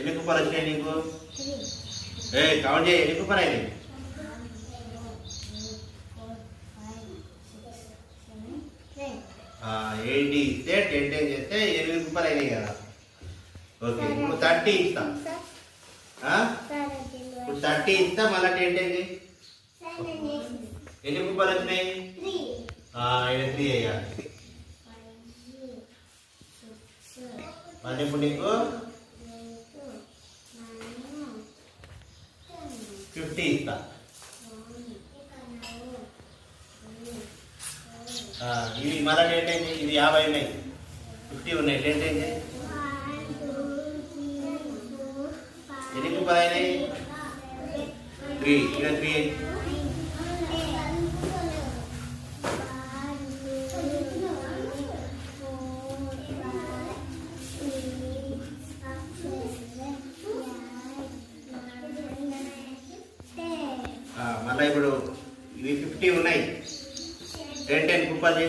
ఎన్ని కుప్పలు వచ్చినాయి నీకు? ఏ కౌంట్ చేయి ఎన్ని కుప్పలు అయినాయి ఎయిటీ ఇస్తే టెన్ టెన్ చేస్తే ఎనిమిది కుప్పలు అయినాయి కదా. ఓకే ఇప్పుడు థర్టీ ఇస్తా. ఇప్పుడు థర్టీ ఇస్తా మళ్ళీ టెన్ టెన్ ఎన్ని కుప్పలు వచ్చినాయి? ఆ, త్రీ వేయాలి మళ్ళీ ఇప్పుడు నీకు ఫిఫ్టీన్త్ ఇస్తా ఆ, ఇవి మళ్ళీ టెన్ టెన్ ఇవి యాభై ఉన్నాయి. ఫిఫ్టీ ఉన్నాయి. డేట్ టెన్ ఎన్ని ముప్పై అయినాయి? త్రీ ఇక్కడ త్రీ మళ్ళీ ఇప్పుడు ఇవి ఫిఫ్టీ ఉన్నాయి. Ten ten కుప్పది